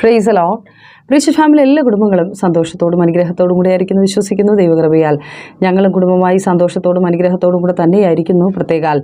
Price hello പ്രീച്ച family എല്ലാ കുടുംബങ്ങളും സന്തോഷത്തോടും അനുഗ്രഹത്തോടും കൂടെ ആയിരിക്കുന്നു വിശ്വസിക്കുന്നു. ദൈവകൃപയാൽ ഞങ്ങളും കുടുംബമായി സന്തോഷത്തോടും അനുഗ്രഹത്തോടും കൂടെ തന്നെയായിരിക്കുന്നു പ്രത്യേകാൽ.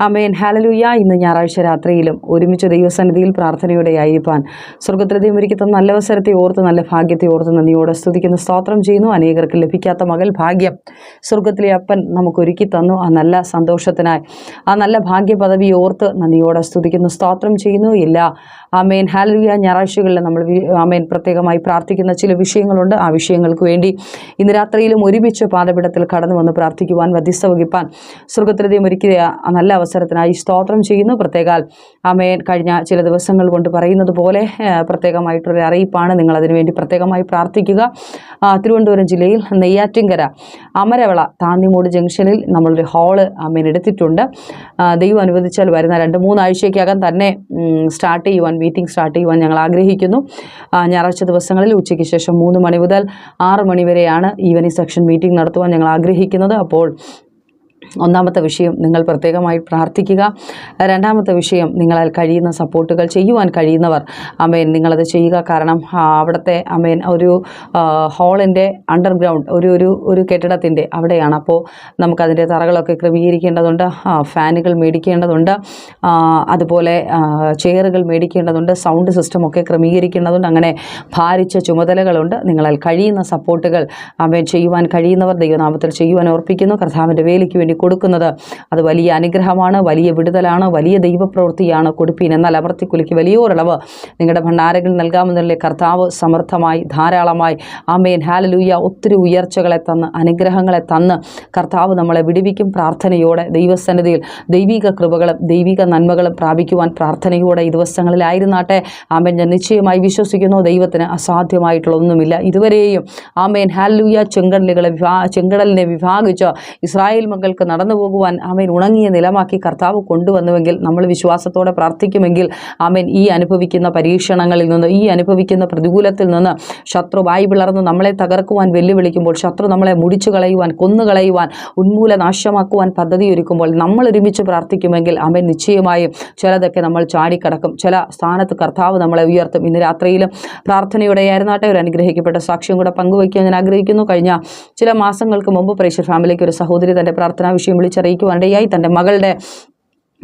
അമേൻ ഹാലലുയ ഇന്ന് ഞായറാഴ്ച രാത്രിയിലും ഒരുമിച്ച് ദൈവസന്നിധിയിൽ പ്രാർത്ഥനയോടെ ആയിരിക്കാൻ സ്വർഗത്തിലെ ദൈവം നല്ല അവസരത്തെ ഓർത്ത് നല്ല ഭാഗ്യത്തെ ഓർത്ത് നന്ദിയോടെ സ്തുതിക്കുന്ന. സ്തോത്രം ചെയ്യുന്നു. അനേകർക്ക് ലഭിക്കാത്ത മകൾ ഭാഗ്യം സ്വർഗത്തിലെ അപ്പൻ നമുക്ക് ഒരുക്കി തന്നു. ആ നല്ല സന്തോഷത്തിനായി ആ നല്ല ഭാഗ്യ പദവി ഓർത്ത് നന്ദിയോടെ സ്തുതിക്കുന്നു. സ്തോത്രം ചെയ്യുന്നു. എല്ലാ ആമേൻ. ഹാലലുയ ഞായറാഴ്ചകളിൽ നമ്മൾ ആമേൻ. പ്രത്യേകമായി പ്രാർത്ഥിക്കുന്ന ചില വിഷയങ്ങളുണ്ട്. ആ വിഷയങ്ങൾക്ക് വേണ്ടി ഇന്ന് രാത്രിയിലും ഒരുമിച്ച് പാതപിടത്തിൽ കടന്നു വന്ന് പ്രാർത്ഥിക്കുവാൻ വധ്യസ്ഥ വഹിപ്പാൻ സ്വർഗത്തിലെ ദൈവം ഒരുക്കിയ നല്ല അവസരത്തിനായി സ്തോത്രം ചെയ്യുന്നു. പ്രത്യേകാൽ ആമേൻ. കഴിഞ്ഞ ചില ദിവസങ്ങൾ കൊണ്ട് പറയുന്നത് പോലെ പ്രത്യേകമായിട്ടൊരു അറിയിപ്പാണ്. നിങ്ങൾ അതിനുവേണ്ടി പ്രത്യേകമായി പ്രാർത്ഥിക്കുക. തിരുവനന്തപുരം ജില്ലയിൽ നെയ്യാറ്റിൻകര അമരവള താന്നിമൂട് ജംഗ്ഷനിൽ നമ്മളൊരു ഹാൾ ആമേൻ എടുത്തിട്ടുണ്ട് ദൈവം അനുവദിച്ചാൽ വരുന്ന രണ്ട് മൂന്നാഴ്ചയ്ക്കകം തന്നെ സ്റ്റാർട്ട് ചെയ്യുവാൻ മീറ്റിംഗ് സ്റ്റാർട്ട് ചെയ്യുവാൻ ഞങ്ങൾ ആഗ്രഹിക്കുന്നു. ഞായറാഴ്ച ദിവസങ്ങളിൽ ഉച്ചയ്ക്ക് ശേഷം മൂന്ന് മണി മുതൽ ആറ് മണി വരെയാണ് ഈവനിങ് സെക്ഷൻ മീറ്റിംഗ് നടത്തുവാൻ ഞങ്ങൾ ആഗ്രഹിക്കുന്നത്. അപ്പോൾ ഒന്നാമത്തെ വിഷയം നിങ്ങൾ പ്രത്യേകമായി പ്രാർത്ഥിക്കുക. രണ്ടാമത്തെ വിഷയം നിങ്ങളാൽ കഴിയുന്ന സപ്പോർട്ടുകൾ ചെയ്യുവാൻ കഴിയുന്നവർ. അമേൻ. നിങ്ങളത് ചെയ്യുക. കാരണം അവിടുത്തെ അമേൻ ഒരു ഹാളിന്റെ അണ്ടർഗ്രൗണ്ട് ഒരു ഒരു ഒരു കെട്ടിടത്തിന്റെ അവിടെയാണ്. അപ്പോൾ നമുക്കതിന്റെ തറകളൊക്കെ ക്രമീകരിക്കേണ്ടതുണ്ട്. ഫാനുകൾ മേടിക്കേണ്ടതുണ്ട്. അതുപോലെ ചെയറുകൾ മേടിക്കേണ്ടതുണ്ട്. സൗണ്ട് സിസ്റ്റമൊക്കെ ക്രമീകരിക്കേണ്ടതുണ്ട്. അങ്ങനെ ഭാരിച്ച ചുമതലകളുണ്ട്. നിങ്ങളാൽ കഴിയുന്ന സപ്പോർട്ടുകൾ അമേൻ ചെയ്യുവാൻ കഴിയുന്നവർ ദൈവനാമത്തിൽ ചെയ്യുവാൻ ഓർപ്പിക്കുന്നു. കർത്താവിന്റെ വേലിക്ക് വേണ്ടി കൊടുക്കുന്നത്. അത് വലിയ അനുഗ്രഹമാണ് വലിയ വിടുതലാണ് വലിയ ദൈവപ്രവൃത്തിയാണ് കൊടുപ്പീൻ. എന്നാൽ അമർത്തിക്കുലിക്ക് വലിയൊരളവ് നിങ്ങളുടെ ഭണ്ഡാരകൾ നൽകാമെന്നുള്ള കർത്താവ് സമർത്ഥമായി ധാരാളമായി ആമേൻ ഹാലലൂയ ഒത്തിരി ഉയർച്ചകളെ തന്ന് അനുഗ്രഹങ്ങളെ തന്ന് കർത്താവ് നമ്മളെ വിടുവിക്കും പ്രാർത്ഥനയോടെ ദൈവസന്നിധിയിൽ ദൈവിക കൃപകളും ദൈവിക നന്മകളും പ്രാപിക്കുവാൻ പ്രാർത്ഥനയോടെ ഈ ദിവസങ്ങളിലായിരുന്നാട്ടെ. ആമേൻ ഞാൻ നിശ്ചയമായി വിശ്വസിക്കുന്നു ദൈവത്തിന് അസാധ്യമായിട്ടുള്ള ഒന്നുമില്ല. ഇതുവരെയും ആമേൻ ഹാലലൂയ ചെങ്കടലുകളെ വിഭാ ചെങ്കടലിനെ വിഭാഗിച്ച് ഇസ്രായേൽ മക്കൾക്ക് നടന്നു പോകുവാൻ ആമേൻ ഉണങ്ങിയ നിലമാക്കി കർത്താവ് കൊണ്ടുവന്നുവെങ്കിൽ നമ്മൾ വിശ്വാസത്തോടെ പ്രാർത്ഥിക്കുമെങ്കിൽ ആമേൻ ഈ അനുഭവിക്കുന്ന പരീക്ഷണങ്ങളിൽ നിന്ന് ഈ അനുഭവിക്കുന്ന പ്രതികൂലത്തിൽ നിന്ന് ശത്രു വായി പിളർന്ന് നമ്മളെ തകർക്കുവാൻ വെല്ലുവിളിക്കുമ്പോൾ ശത്രു നമ്മളെ മുടിച്ചു കളയുവാൻ കൊന്നുകളയുവാൻ ഉന്മൂല നാശമാക്കുവാൻ പദ്ധതി ഒരുക്കുമ്പോൾ നമ്മൾ ഒരുമിച്ച് പ്രാർത്ഥിക്കുമെങ്കിൽ ആമേൻ നിശ്ചയമായും ചിലതൊക്കെ നമ്മൾ ചാടിക്കടക്കും. ചില സ്ഥാനത്ത് കർത്താവ് നമ്മളെ ഉയർത്തും. ഇന്ന് രാത്രിയിലും പ്രാർത്ഥനയുടെ ആയിരുന്നാട്ടെ ഒരു അനുഗ്രഹിക്കപ്പെട്ട സാക്ഷ്യം കൂടെ പങ്കുവയ്ക്കാൻ ഞാൻ ആഗ്രഹിക്കുന്നു. കഴിഞ്ഞ ചില മാസങ്ങൾക്ക് മുമ്പ് പ്രേക്ഷർ ഫാമിലിക്ക് ഒരു സഹോദരി തന്റെ പ്രാർത്ഥനാ വിഷയം വിളിച്ചറിയിക്കുവാനിടയായി തന്റെ മകളുടെ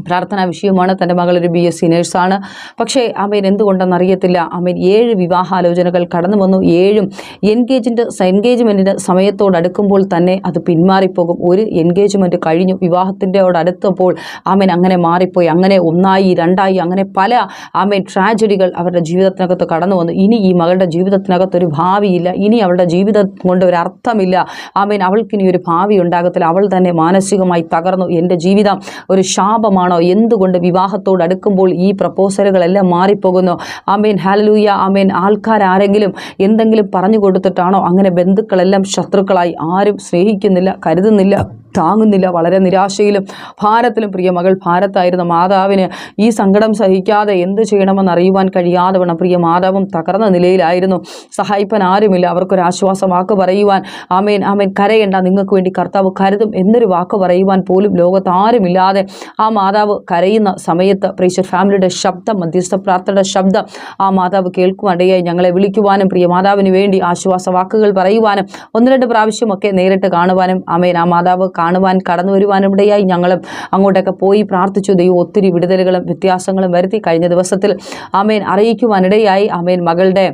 പ്രാർത്ഥനാ വിഷയമാണ്. തന്റെ മകൾ ഒരു ബി എസ് സി നേഴ്സാണ് പക്ഷേ അമേൻ എന്തുകൊണ്ടെന്നറിയത്തില്ല അമേൻ ഏഴ് വിവാഹാലോചനകൾ കടന്നു വന്നു. ഏഴും എൻഗേജിന്റെ എൻഗേജ്മെന്റിന്റെ സമയത്തോടടുക്കുമ്പോൾ തന്നെ അത് പിന്മാറിപ്പോകും. ഒരു എൻഗേജ്മെന്റ് കഴിഞ്ഞു. വിവാഹത്തിന്റെയോടടുത്തപ്പോൾ ആമേൻ അങ്ങനെ മാറിപ്പോയി. അങ്ങനെ ഒന്നായി രണ്ടായി അങ്ങനെ പല ആമേൻ ട്രാജഡികൾ അവരുടെ ജീവിതത്തിനകത്ത് കടന്നു വന്നു. ഇനി ഈ മകളുടെ ജീവിതത്തിനകത്ത് ഒരു ഭാവിയില്ല. ഇനി അവളുടെ ജീവിതം കൊണ്ട് ഒരു അർത്ഥമില്ല. ആമേൻ അവൾക്കിനി ഒരു ഭാവി ഉണ്ടാകത്തില്ല. അവൾ തന്നെ മാനസികമായി തകർന്നു. എന്റെ ജീവിതം ഒരു ശാപമാണോ എന്തുകൊണ്ട് വിവാഹത്തോട് അടുക്കുമ്പോൾ ഈ പ്രപ്പോസലുകളെല്ലാം മാറിപ്പോകുന്നു? ആമേൻ ഹാലലൂയ ആമേൻ. ആൾക്കാരാരെങ്കിലും എന്തെങ്കിലും പറഞ്ഞു കൊടുത്തിട്ടാണോ? അങ്ങനെ ബന്ധുക്കളെല്ലാം ശത്രുക്കളായി. ആരും സ്നേഹിക്കുന്നില്ല കരുതുന്നില്ല. താങ്ങുന്നില്ല. വളരെ നിരാശയിലും ഭാരത്തിലും പ്രിയ മകൾ ഭാരത്തായിരുന്ന മാതാവിന് ഈ സങ്കടം സഹിക്കാതെ എന്ത് ചെയ്യണമെന്ന് അറിയുവാൻ കഴിയാതെ വേണം പ്രിയ മാതാവും തകർന്ന നിലയിലായിരുന്നു. സഹായിപ്പാൻ ആരുമില്ല. അവർക്കൊരാശ്വാസം വാക്ക് പറയുവാൻ ആമേൻ ആമേൻ കരയണ്ട. നിങ്ങൾക്ക് വേണ്ടി കർത്താവ് കരുതും. എന്നൊരു വാക്ക് പറയുവാൻ പോലും ലോകത്ത് ആരുമില്ലാതെ ആ മാതാവ് കരയുന്ന സമയത്ത് പ്രീശ്വർ ഫാമിലിയുടെ ശബ്ദം മധ്യസ്ഥ പ്രാർത്ഥനയുടെ ശബ്ദം ആ മാതാവ് കേൾക്കുവാനിടയായി ഞങ്ങളെ വിളിക്കുവാനും പ്രിയ മാതാവിന് വേണ്ടി ആശ്വാസ വാക്കുകൾ പറയുവാനും ഒന്ന് രണ്ട് പ്രാവശ്യമൊക്കെ നേരിട്ട് കാണുവാനും ആമേൻ ആ മാതാവ് കാണുവാൻ കടന്നു വരുവാനും ഇടയായി. ഞങ്ങളും അങ്ങോട്ടൊക്കെ പോയി പ്രാർത്ഥിച്ചു. ദൈവം ഒത്തിരി വിടുതലുകളും വ്യത്യാസങ്ങളും വരുത്തി കഴിഞ്ഞ ദിവസത്തിൽ ആമേൻ അറിയിക്കുവാനിടയായി ആമേൻ. മകളുടെ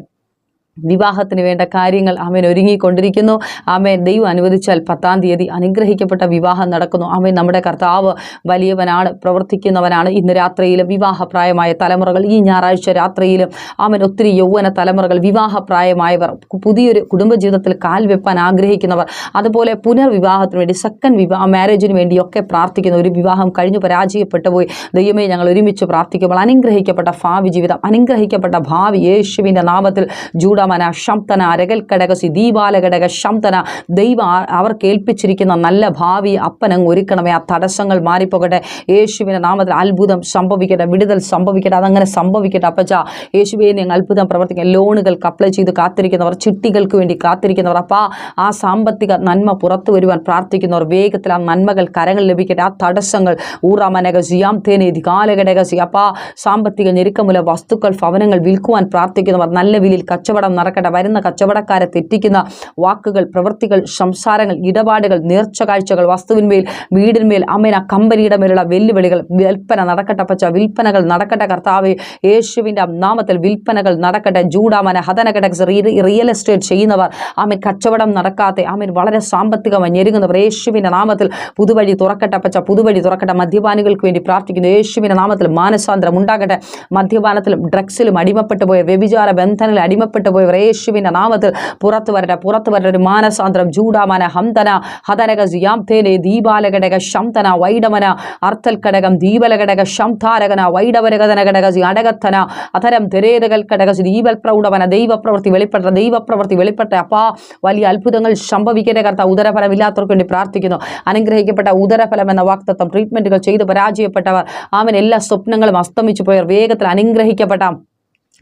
വിവാഹത്തിന് വേണ്ട കാര്യങ്ങൾ ആമേൻ ഒരുങ്ങിക്കൊണ്ടിരിക്കുന്നു. ആമേൻ. ദൈവം അനുവദിച്ചാൽ പത്താം തീയതി അനുഗ്രഹിക്കപ്പെട്ട വിവാഹം നടക്കുന്നു. ആമേൻ. നമ്മുടെ കർത്താവ് വലിയവനാണ് പ്രവർത്തിക്കുന്നവനാണ്. ഇന്ന് രാത്രിയിലും വിവാഹപ്രായമായ തലമുറകൾ ഈ ഞായറാഴ്ച രാത്രിയിലും ആമേൻ ഒത്തിരി യൗവന തലമുറകൾ വിവാഹപ്രായമായവർ പുതിയൊരു കുടുംബജീവിതത്തിൽ കാൽ വെപ്പാൻ ആഗ്രഹിക്കുന്നവർ അതുപോലെ പുനർവിവാഹത്തിന് വേണ്ടി സെക്കൻഡ് വിവാഹ മാരേജിന് വേണ്ടിയൊക്കെ പ്രാർത്ഥിക്കുന്ന ഒരു വിവാഹം കഴിഞ്ഞു പരാജയപ്പെട്ടു പോയി. ദൈവമേ ഞങ്ങൾ ഒരുമിച്ച് പ്രാർത്ഥിക്കുമ്പോൾ അനുഗ്രഹിക്കപ്പെട്ട ഭാവി ജീവിതം അനുഗ്രഹിക്കപ്പെട്ട ഭാവി യേശുവിന്റെ നാമത്തിൽ ജൂഡ ഊറമന ശംതന അരകൽ കടകസി ദീപാല ഘടക ശംതന ദൈവ അവർക്ക് ഏൽപ്പിച്ചിരിക്കുന്ന നല്ല ഭാവി അപ്പനങ്ങ് ഒരുക്കണമേ. ആ തടസ്സങ്ങൾ മാറിപ്പോകട്ടെ. യേശുവിന്റെ നാമത്തിൽ അത്ഭുതം സംഭവിക്കട്ടെ. വിടുതൽ സംഭവിക്കട്ടെ. അതങ്ങനെ സംഭവിക്കട്ടെ. അപ്പച്ച യേശുവിനെ ഞങ്ങൾ അത്ഭുതം പ്രവർത്തിക്കുക ലോണുകൾക്ക് അപ്ലൈ ചെയ്ത് കാത്തിരിക്കുന്നവർ ചിട്ടികൾക്ക് വേണ്ടി കാത്തിരിക്കുന്നവർ. അപ്പം ആ സാമ്പത്തിക നന്മ പുറത്തു വരുവാൻ പ്രാർത്ഥിക്കുന്നവർ വേഗത്തിൽ ആ നന്മകൾ കരങ്ങൾ ലഭിക്കട്ടെ. ആ തടസ്സങ്ങൾ ഊറാമനക സിയാം കാലഘടകസി കാലഘടക അപ്പാ സാമ്പത്തിക ഞെരുക്കമുല വസ്തുക്കൾ ഭവനങ്ങൾ വിൽക്കുവാൻ പ്രാർത്ഥിക്കുന്നവർ നല്ല വിലയിൽ കച്ചവടം നടക്കട്ടെ വരുന്ന കച്ചവടക്കാരെ തെറ്റിക്കുന്ന വാക്കുകൾ പ്രവൃത്തികൾ സംസാരങ്ങൾ ഇടപാടുകൾ നേർച്ച കാഴ്ചകൾ വസ്തുവിന്മേൽ വീടിന്മേൽ അമ്മേന കമ്പനിയുടെ മേലുള്ള വെല്ലുവിളികൾ വിൽപ്പന നടക്കട്ടെ പച്ച വിൽപ്പനകൾ നടക്കട്ടെ കർത്താവ് യേശുവിന്റെ നാമത്തിൽ വിൽപ്പനകൾ നടക്കട്ടെ ജൂഡാമന ഹതനകടക്സ് റിയൽ എസ്റ്റേറ്റ് ചെയ്യുന്നവർ ആമൻ കച്ചവടം നടക്കാതെ ആമൻ വളരെ സാമ്പത്തികമായി ഞെരുങ്ങുന്നവർ യേശുവിന്റെ നാമത്തിൽ പുതുവഴി തുറക്കട്ടെ പച്ച പുതുവഴി തുറക്കട്ടെ മദ്യപാനികൾക്ക് വേണ്ടി പ്രാർത്ഥിക്കുന്നു. യേശുവിന്റെ നാമത്തിൽ മാനസാന്തരം ഉണ്ടാകട്ടെ. മദ്യപാനത്തിലും ഡ്രഗ്സിലും അടിമപ്പെട്ടു പോയ വ്യഭിചാര ബന്ധനങ്ങളിൽ അടിമപ്പെട്ടു പോയവർ യേശുവിന്റെ നാമത്തിൽ പുറത്തു വരട്ടെ പുറത്തു വരട്ടെ ഒരു മാനസാന്തരം ജൂഡാമന ഹന്തന ഹതനക ജിയാംതേനെ ദീപാലഘടക ശംതന വൈഡമന അർത്ഥൽ ഘടകം ദീപലഘടക ശംധാരകന വൈഡവരകതന ഘടകസി അടകത്തന അധരം തെരേതകൾ ഘടകസി ദീപൽ പ്രൗഢവന ദൈവപ്രവൃത്തി വെളിപ്പെട്ട ദൈവപ്രവൃത്തി വെളിപ്പെട്ട അപ്പാ വലിയ അത്ഭുതങ്ങൾ സംഭവിക്കേണ്ട കർത്ത ഉദരഫലമില്ലാത്തവർക്ക് വേണ്ടി പ്രാർത്ഥിക്കുന്നു. അനുഗ്രഹിക്കപ്പെട്ട ഉദരഫലം എന്ന വാക്തത്വം ട്രീറ്റ്മെന്റുകൾ ചെയ്ത് പരാജയപ്പെട്ടവർ അവൻ എല്ലാ സ്വപ്നങ്ങളും അസ്തമിച്ചു പോയവർ വേഗത്തിൽ അനുഗ്രഹിക്കപ്പെട്ട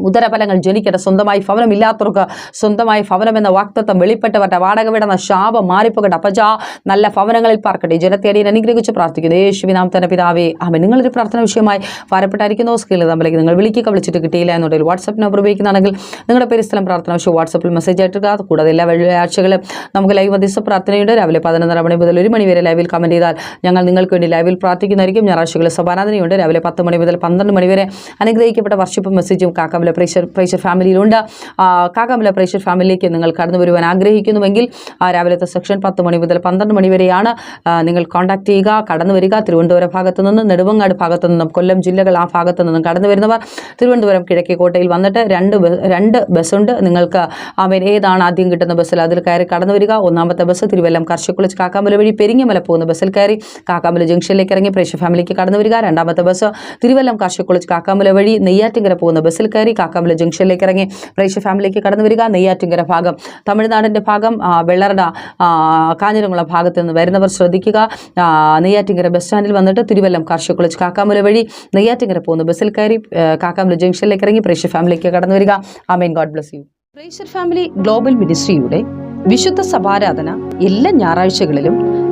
ഉദരഫലങ്ങൾ ജനിക്കട്ടെ. സ്വന്തമായി ഭവനം ഇല്ലാത്തവർക്ക് സ്വന്തമായി ഭവനം എന്ന വാക്തത്വം വെളിപ്പെട്ടവരുടെ വാടക വിടുന്ന ശാപം മാറിപ്പോകട്ടെ. അപ്പജാ നല്ല ഭവനങ്ങളിൽ പാർക്കട്ടെ. ജനത്തെ അടിയിൽ അനുഗ്രഹിച്ച് പ്രാർത്ഥിക്കുന്നു. യേശുവിനാം തന്നെ പിതാവേ അമ്മ നിങ്ങളൊരു പ്രാർത്ഥന വിഷയമായി ഭാരപ്പെട്ടായിരിക്കുന്ന സ്കില്ല് തമ്മിലേക്ക് നിങ്ങൾ വിളിക്കുക വിളിച്ചിട്ട് കിട്ടിയില്ല എന്നുണ്ടെങ്കിൽ വാട്സപ്പ് നമ്പർ ഉപയോഗിക്കുന്നതാണെങ്കിൽ നിങ്ങളുടെ പേര് സ്ഥലം പ്രാർത്ഥന വിഷയം വാട്സപ്പിൽ മെസ്സേജ് ആയിട്ട് കൂടാതെ എല്ലാ വെള്ളിയാഴ്ചകളും നമുക്ക് ലൈവ് മധ്യസ്ഥ പ്രാർത്ഥനയുണ്ട്. രാവിലെ പതിനൊന്നര മണി മുതൽ ഒരു മണി വരെ ലൈവിൽ കമന്റ് ചെയ്താൽ ഞങ്ങൾ നിങ്ങൾക്ക് വേണ്ടി ലൈവിൽ പ്രാർത്ഥിക്കുന്നതായിരിക്കും. ഞായറാഴ്ചകളിൽ സഭാനാഥനയുണ്ട്. രാവിലെ പത്ത് മണി മുതൽ പന്ത്രണ്ട് മണി വരെ അനുഗ്രഹിക്കപ്പെട്ട വർഷിപ്പ് മെസ്സേജും കാക്കാമല പ്രേഷർ പ്രേഷർ ഫാമിലിയിലുണ്ട്. കാക്കാമല പ്രേഷർ ഫാമിലിയിലേക്ക് നിങ്ങൾ കടന്നു വരുവാൻ ആഗ്രഹിക്കുന്നുവെങ്കിൽ രാവിലത്തെ സെക്ഷൻ പത്ത് മണി മുതൽ പന്ത്രണ്ട് മണി വരെയാണ് നിങ്ങൾ കോൺടാക്ട് ചെയ്യുക. കടന്നു വരിക. തിരുവനന്തപുരം ഭാഗത്തു നിന്നും നെടുവങ്ങാട് ഭാഗത്തു നിന്നും കൊല്ലം ജില്ലകൾ ആ ഭാഗത്തു നിന്നും കടന്നു വരുന്നവർ തിരുവനന്തപുരം കിഴക്കേക്കോട്ടയിൽ വന്നിട്ട് രണ്ട് രണ്ട് ബസ്സുണ്ട്. നിങ്ങൾക്ക് ആമേൻ ഏതാണ് ആദ്യം കിട്ടുന്ന ബസ്സിൽ അതിൽ കയറി കടന്നു വരിക. ഒന്നാമത്തെ ബസ് തിരുവല്ലം കർഷക്കുളച്ച് കാക്കാമല വഴി പെരിങ്ങമല പോകുന്ന ബസ്സിൽ കയറി കാക്കാമല ജംഗ്ഷനിലേക്ക് ഇറങ്ങി പ്രേക്ഷ ഫാമിലിക്ക് കടന്നു വരിക. രണ്ടാമത്തെ ബസ് തിരുവല്ലം കർഷക്കുളച്ച് കാക്കാമല വഴി നെയ്യാറ്റിങ്കര പോകുന്ന ബസ്സിൽ കയറി കാക്കാമല ജംഗ്ഷനിലേക്ക് ഇറങ്ങി. പ്രേക്ഷ ഫാമിലിക്ക് കടന്നു വരിക. നെയ്യാറ്റിങ്കര ഭാഗം. തമിഴ്നാടിന്റെ ഭാഗം വെള്ളറട കാഞ്ഞിരംകുളം ഭാഗത്ത് നിന്ന് വരുന്നവർ ശ്രദ്ധിക്കുക. നെയ്യാറ്റിങ്കര ബസ് സ്റ്റാൻഡിൽ വന്നിട്ട് തിരുവല്ലം കാർഷിക കോളേജ് കാക്കാമല വഴി നെയ്യാറ്റിങ്കര പോകുന്ന ബസ്സിൽ കയറി കാക്കാമല ജംഗ്ഷനിലേക്ക് ഇറങ്ങി പ്രേക്ഷ ഫാമിലിക്ക് കടന്നു വരിക. ആമേൻ. ഗോഡ് ബ്ലസ് യു പ്രേക്ഷർ ഫാമിലി ഗ്ലോബൽ മിനിസ്ട്രിയുടെ വിശുദ്ധ സഭാരാധന എല്ലാ ഞായറാഴ്ചകളിലും